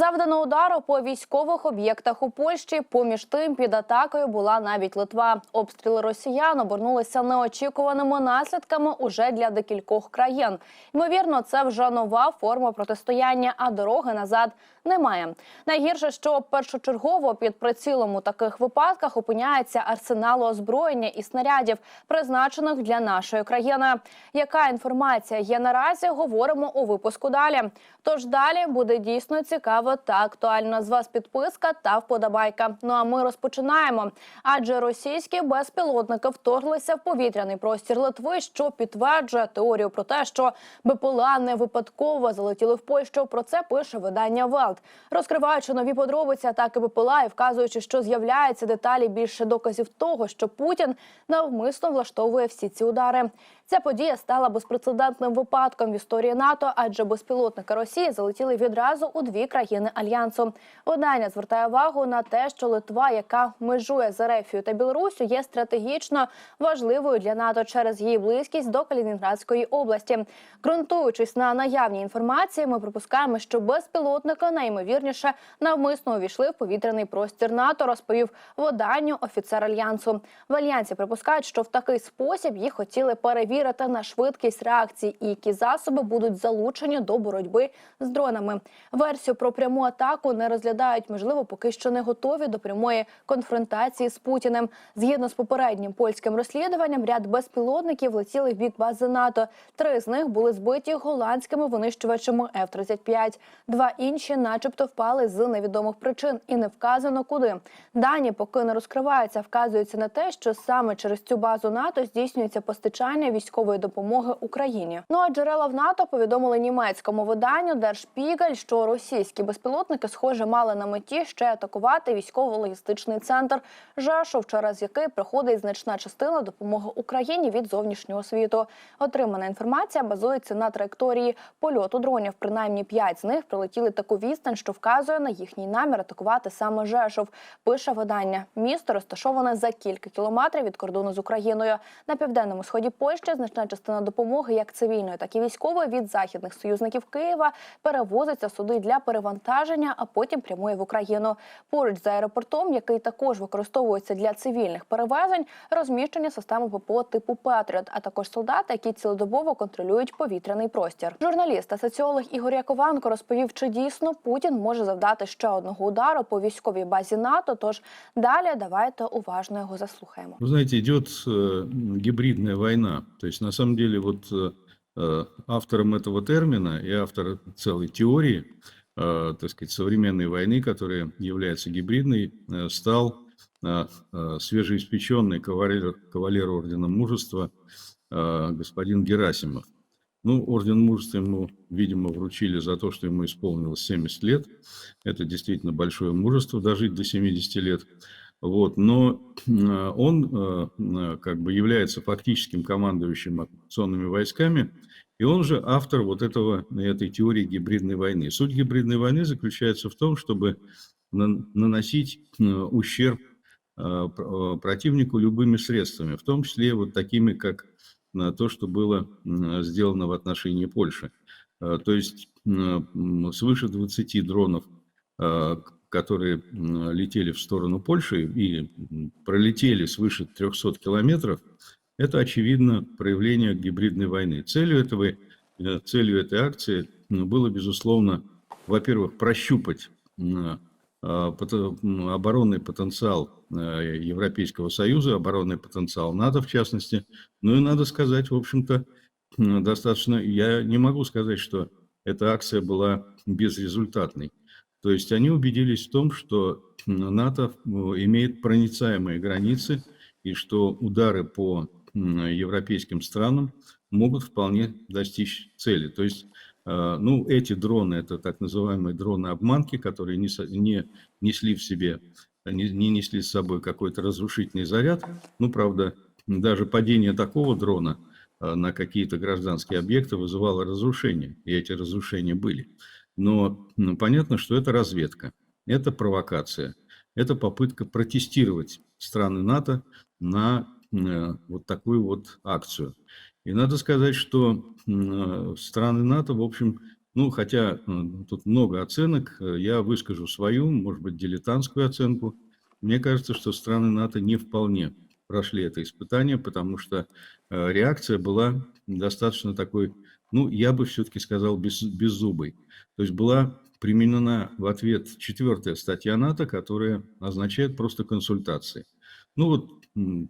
Завдано удару по військових об'єктах у Польщі. Поміж тим під атакою була навіть Литва. Обстріли росіян обернулися неочікуваними наслідками уже для декількох країн. Ймовірно, це вже нова форма протистояння, а дороги назад немає. Найгірше, що першочергово під прицілом у таких випадках опиняється арсенал озброєння і снарядів, призначених для нашої країни. Яка інформація є наразі? Говоримо у випуску далі. Тож далі буде дійсно цікаво та актуально. З вас підписка та вподобайка. Ну а ми розпочинаємо. Адже російські безпілотники вторглися в повітряний простір Литви, що підтверджує теорію про те, що БПЛА не випадково залетіли в Польщу. Про це пише видання Велт, розкриваючи нові подробиці атаки БПЛА і вказуючи, що з'являються деталі більше доказів того, що Путін навмисно влаштовує всі ці удари. Ця подія стала безпрецедентним випадком в історії НАТО, адже безпілотники Росії залетіли відразу у дві країни альянсу. Видання звертає увагу на те, що Литва, яка межує з Ерефією та Білоруссю, є стратегічно важливою для НАТО через її близькість до Калінінградської області. Ґрунтуючись на наявній інформації, ми припускаємо, що безпілотники найімовірніше навмисно увійшли в повітряний простір НАТО. Розповів виданню офіцер альянсу. В альянсі припускають, що в такий спосіб їх хотіли перевірити на швидкість реакції і які засоби будуть залучені до боротьби з дронами. Версію про пряму атаку не розглядають. Можливо, поки що не готові до прямої конфронтації з Путіним. Згідно з попереднім польським розслідуванням, ряд безпілотників летіли в бік бази НАТО. Три з них були збиті голландськими винищувачами F-35. Два інші, начебто, впали з невідомих причин, і не вказано куди. Дані поки не розкриваються, вказуються на те, що саме через цю базу НАТО здійснюється постачання військової допомоги Україні. Ну а джерела в НАТО повідомили німецькому виданню Spiegel, що російські безпілотники, схоже, мали на меті ще атакувати військово-логістичний центр Жешов, через який проходить значна частина допомоги Україні від зовнішнього світу. Отримана інформація базується на траєкторії польоту дронів. Принаймні п'ять з них прилетіли таку відстань, що вказує на їхній намір атакувати саме Жешов. Пише видання. Місто розташоване за кілька кілометрів від кордону з Україною. На південному сході Польщі значна частина допомоги, як цивільної, так і військової, від західних союзників Києва перевозиться сюди для перевантаження, а потім прямує в Україну. Поруч з аеропортом, який також використовується для цивільних перевезень, розміщення системи ППО типу Петріот, а також солдати, які цілодобово контролюють повітряний простір. Журналіст та соціолог Ігор Якованко розповів, чи дійсно Путін може завдати ще одного удару по військовій базі НАТО. Тож далі давайте уважно його заслухаємо. Вы знаете, идет э, гибридная война. То есть, на самом деле, вот э, э, автором этого термина и автор целой теории, э, так сказать, современной войны, которая является гибридной, э, стал э, э, свежеиспеченный кавалер, кавалер Ордена Мужества э, господин Герасимов. Ну, Орден Мужества ему, видимо, вручили за то, что ему исполнилось 70 лет. Это действительно большое мужество, дожить до 70 лет. Вот, но э, он э, э, как бы является фактическим командующим оккупационными войсками, и он же автор вот этого, этой теории гибридной войны. Суть гибридной войны заключается в том, чтобы на- наносить ущерб пр- противнику любыми средствами, в том числе вот такими, как то, что было сделано в отношении Польши. Э, То есть свыше 20 дронов э, которые летели в сторону Польши и пролетели свыше 300 километров, это, очевидно, проявление гибридной войны. Целью, этого, э, целью этой акции было, безусловно, во-первых, прощупать оборонный потенциал э, Европейского Союза, оборонный потенциал НАТО, в частности. Ну и надо сказать, в общем-то, достаточно... Я не могу сказать, что эта акция была безрезультатной. То есть они убедились в том, что НАТО э, имеет проницаемые границы и что удары по европейским странам могут вполне достичь цели. То есть, э, ну, эти дроны, это так называемые дроны-обманки, которые не, не несли в себе, не, не несли с собой какой-то разрушительный заряд. Ну, правда, даже падение такого дрона э, на какие-то гражданские объекты вызывало разрушения, и эти разрушения были. Но м, понятно, что это разведка, это провокация, это попытка протестировать страны НАТО на э, вот такую вот акцию. И надо сказать, что страны НАТО, в общем, Ну, хотя тут много оценок, э, я выскажу свою, может быть, дилетантскую оценку. Мне кажется, что страны НАТО не вполне прошли это испытание, потому что э, реакция была достаточно такой, ну, я бы все-таки сказал, без, беззубой. То есть была применена в ответ четвертая статья НАТО, которая означает просто консультации. Ну вот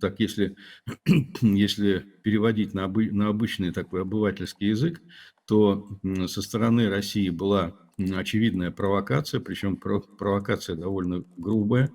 так, если, если переводить на, обы- на обычный такой обывательский язык, то со стороны России была очевидная провокация, причем про- провокация довольно грубая.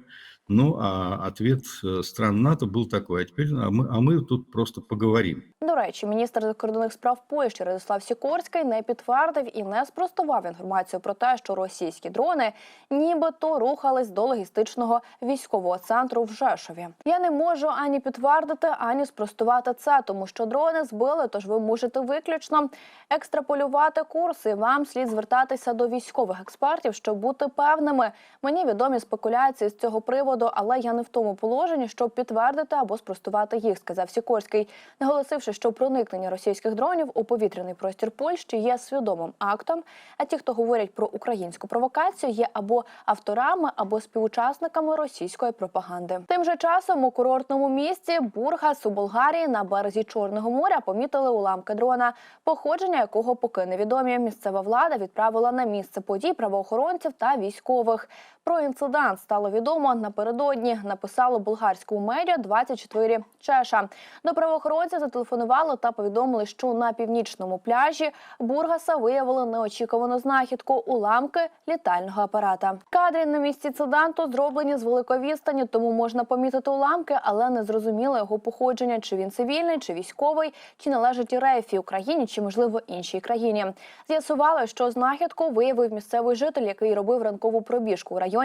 Ну, а ответ э, стран НАТО был такой, а теперь а мы, а мы тут просто поговорим. До речі, міністр закордонних справ Польщі Радислав Сікорський не підтвердив і не спростував інформацію про те, що російські дрони нібито рухались до логістичного військового центру в Жешові. Я не можу ані підтвердити, ані спростувати це, тому що дрони збили. Тож ви можете виключно екстраполювати курси. Вам слід звертатися до військових експертів, щоб бути певними. Мені відомі спекуляції з цього приводу, але я не в тому положенні, щоб підтвердити або спростувати їх, сказав Сікорський, наголосивши, що проникнення російських дронів у повітряний простір Польщі є свідомим актом. А ті, хто говорять про українську провокацію, є або авторами, або співучасниками російської пропаганди. Тим же часом у курортному місті Бургас у Болгарії на березі Чорного моря помітили уламки дрона, походження якого поки невідомі. Місцева влада відправила на місце подій правоохоронців та військових. Про інцидент стало відомо напередодні. Написало болгарському медіа 24 Чеша. До правоохоронців зателефонували та повідомили, що на північному пляжі Бургаса виявили неочікувану знахідку уламки літального апарата. Кадри на місці інциденту зроблені з великої відстані, тому можна помітити уламки, але не зрозуміло його походження, чи він цивільний, чи військовий, чи належить РФ, Україні, чи можливо іншій країні. З'ясували, що знахідку виявив місцевий житель, який робив ранкову пробіжку у районі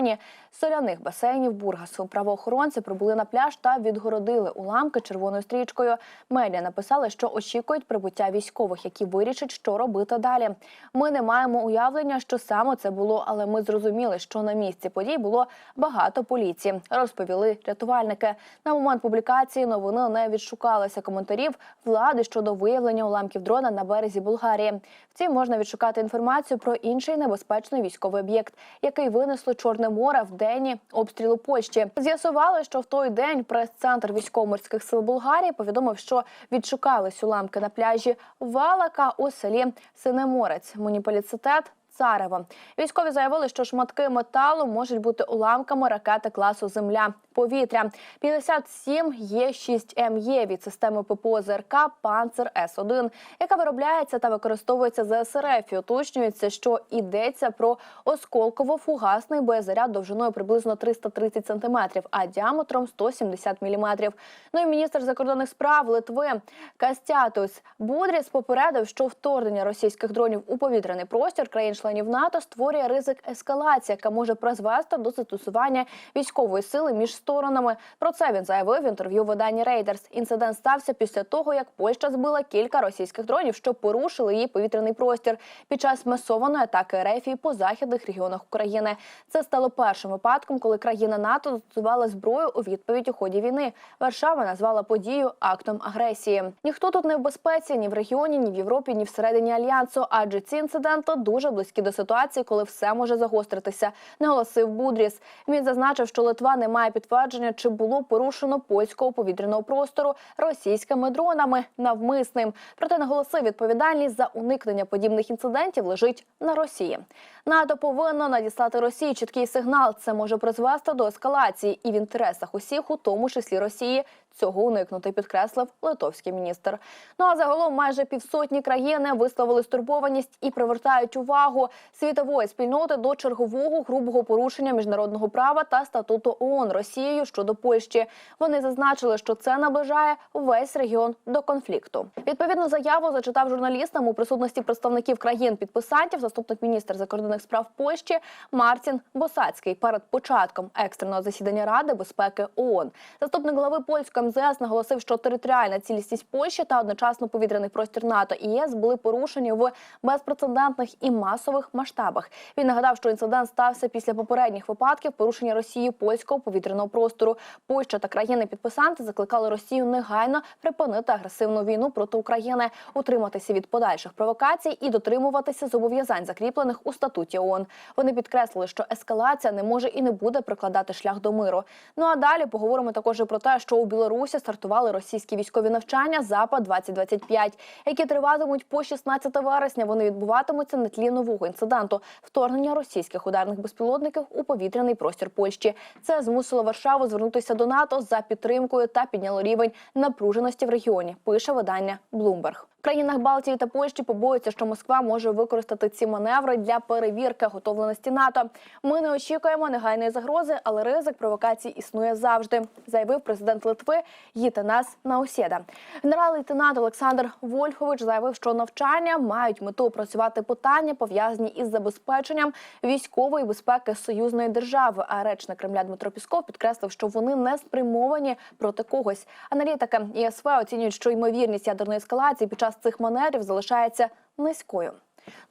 соляних басейнів Бургасу. Правоохоронці прибули на пляж та відгородили уламки червоною стрічкою. Медіа написали, що очікують прибуття військових, які вирішать, що робити далі. Ми не маємо уявлення, що саме це було, але ми зрозуміли, що на місці подій було багато поліції. Розповіли рятувальники. На момент публікації новини не відшукалося коментарів влади щодо виявлення уламків дрона на березі Болгарії. Втім, можна відшукати інформацію про інший небезпечний військовий об'єкт, який винесло Чорне в день обстрілу Польщі. З'ясували, що в той день прес-центр військово-морських сил Болгарії повідомив, що відшукались уламки на пляжі Валака у селі Синеморець, муніципалітет Царево. Військові заявили, що шматки металу можуть бути уламками ракети класу Земля повітря. 57 є 6 МЄ від системи ППО ЗРК Панцер С 1 яка виробляється та використовується ЗСРФ. І уточнюється, що йдеться про осколково-фугасний боєзаряд довжиною приблизно 330 см, а діаметром 170 мм. Ну і міністр закордонних справ Литви Кастятус Будріс попередив, що вторгнення російських дронів у повітряний простір країн-членів НАТО створює ризик ескалації, яка може призвести до застосування військової сили між сторонами. Про це він заявив в інтерв'ю виданні Рейдерс. Інцидент стався після того, як Польща збила кілька російських дронів, що порушили її повітряний простір під час масованої атаки РФ по західних регіонах України. Це стало першим випадком, коли країна НАТО застосувала зброю у відповідь у ході війни. Варшава назвала подію актом агресії. Ніхто тут не в безпеці ні в регіоні, ні в Європі, ні всередині альянсу, адже ці інциденти дуже близькі до ситуації, коли все може загостритися. Наголосив Будріс. Він зазначив, що Литва не має підтвердження, чи було порушено польського повітряного простору російськими дронами навмисним. Проте наголосив, відповідальність за уникнення подібних інцидентів лежить на Росії. НАТО повинно надіслати Росії чіткий сигнал. Це може призвести до ескалації і в інтересах усіх, у тому числі Росії, цього уникнути, підкреслив литовський міністр. Ну а загалом майже півсотні країни висловили стурбованість і привертають увагу світової спільноти до чергового грубого порушення міжнародного права та статуту ООН Росією щодо Польщі. Вони зазначили, що це наближає весь регіон до конфлікту. Відповідну заяву зачитав журналістам у присутності представників країн-підписантів заступник міністра закордонних справ Польщі Мартін Босацький перед початком екстреного засідання Ради безпеки ООН. Заступник глави польського МЗС наголосив, що територіальна цілісність Польщі та одночасно повітряний простір НАТО і ЄС були порушені в безпрецедентних і масово світових масштабах. Він нагадав, що інцидент стався після попередніх випадків порушення Росії польського повітряного простору. Польща та країни-підписанти закликали Росію негайно припинити агресивну війну проти України, утриматися від подальших провокацій і дотримуватися зобов'язань, закріплених у статуті ООН. Вони підкреслили, що ескалація не може і не буде прикладати шлях до миру. Ну а далі поговоримо також про те, що у Білорусі стартували російські військові навчання Запад 2025 які триватимуть по 16 вересня. Вони відбуватимуться на тлі нового інциденту вторгнення російських ударних безпілотників у повітряний простір Польщі. Це змусило Варшаву звернутися до НАТО за підтримкою та підняло рівень напруженості в регіоні. Пише видання Bloomberg. Країнах Балтії та Польщі побоюються, що Москва може використати ці маневри для перевірки готовності НАТО. Ми не очікуємо негайної загрози, але ризик провокацій існує завжди, заявив президент Литви Їтанас Наусєда. Генерал-лейтенант Олександр Вольхович заявив, що навчання мають мету опрацювати питання, пов'язані із забезпеченням військової безпеки союзної держави. А речник Кремля Дмитро Пісков підкреслив, що вони не спрямовані проти когось. Аналітики ЄСВ оцінюють, що ймовірність ядерної ескалації під час цих манерів залишається низькою.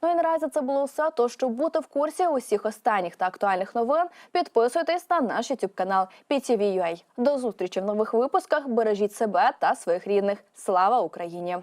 Ну і наразі це було все. То щоб бути в курсі усіх останніх та актуальних новин, підписуйтесь на наш YouTube канал PTV.ua. До зустрічі в нових випусках. Бережіть себе та своїх рідних. Слава Україні!